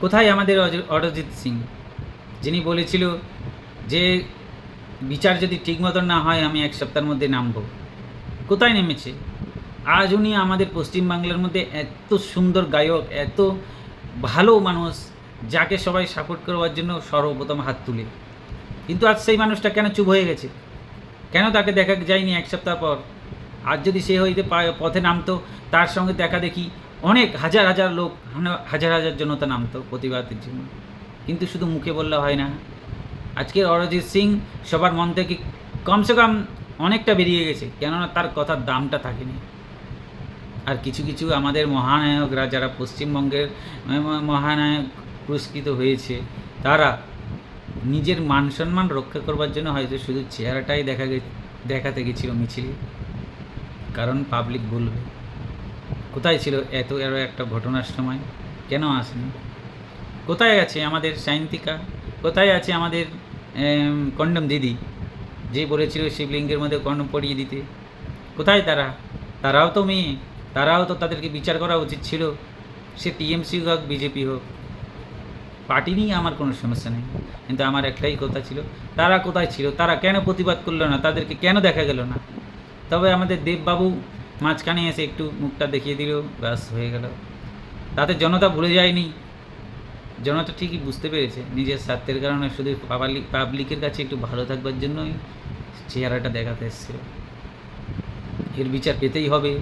কোথায় আমাদের অরিজিৎ সিং? যিনি বলেছিল যে বিচার যদি ঠিক মতন না হয়, আমি এক সপ্তাহের মধ্যে নামবো। কোথায় নেমেছে? আজ উনি আমাদের পশ্চিমবাংলার মধ্যে এত সুন্দর গায়ক, এত ভালো মানুষ, যাকে সবাই সাপোর্ট করবার জন্য সর্বপ্রথম হাত তুলে। কিন্তু আজ সেই মানুষটা কেন চুপ হয়ে গেছে? কেন তাকে দেখা যায়নি এক সপ্তাহ পর? আজ যদি সে হইতে পথে নামতো, তার সঙ্গে দেখা দেখি অনেক হাজার হাজার লোক হাজার হাজার জনতা নামতো প্রতিবাদের জন্য। কিন্তু শুধু মুখে বললে হয় না। আজকের অরজিৎ সিং সবার মন থেকে কমসে কম অনেকটা বেরিয়ে গেছে, কেননা তার কথার দামটা থাকেনি। আর কিছু কিছু আমাদের মহানায়করা যারা পশ্চিমবঙ্গের মহানায়ক পুরস্কৃত হয়েছে, তারা নিজের মান সম্মান রক্ষা করবার জন্য হয়তো শুধু চেহারাটাই দেখা গে, দেখাতে গেছিল মিছিলে। কারণ পাবলিক বলবে। কোথায় ছিল এত এর একটা ঘটনার সময়? কেন আসেনি? কোথায় আছে আমাদের সায়ন্তিকা? কোথায় আছে আমাদের কন্ডম দিদি? যে বলেছিল শিবলিঙ্গের মধ্যে কন্ডম পরিয়ে দিতে। কোথায় তারা? তারাও তো মেয়ে। তারাও তো তাদেরকে বিচার করা উচিত ছিল। সে টিএমসি হোক, বিজেপি হোক। পার্টি নিয়ে আমার কোনো সমস্যা নেই। কিন্তু আমার একটাই কথা ছিল, তারা কোথায় ছিল? তারা কেন প্রতিবাদ করল না? তাদেরকে কেন দেখা গেল না? তবে আমাদের দেববাবু মাঝখানে এসে একটু মুখটা দেখিয়ে দিল, ব্যাস হয়ে গেল। তাতে জনতা ভুলে যায়নি। জনতা ঠিকই বুঝতে পেরেছে, নিজের স্বার্থের কারণে শুধু পাবলিক পাবলিকের কাছে একটু ভালো থাকবার জন্যই চেহারাটা দেখাতে এসছিল। এর বিচার পেতেই হবে।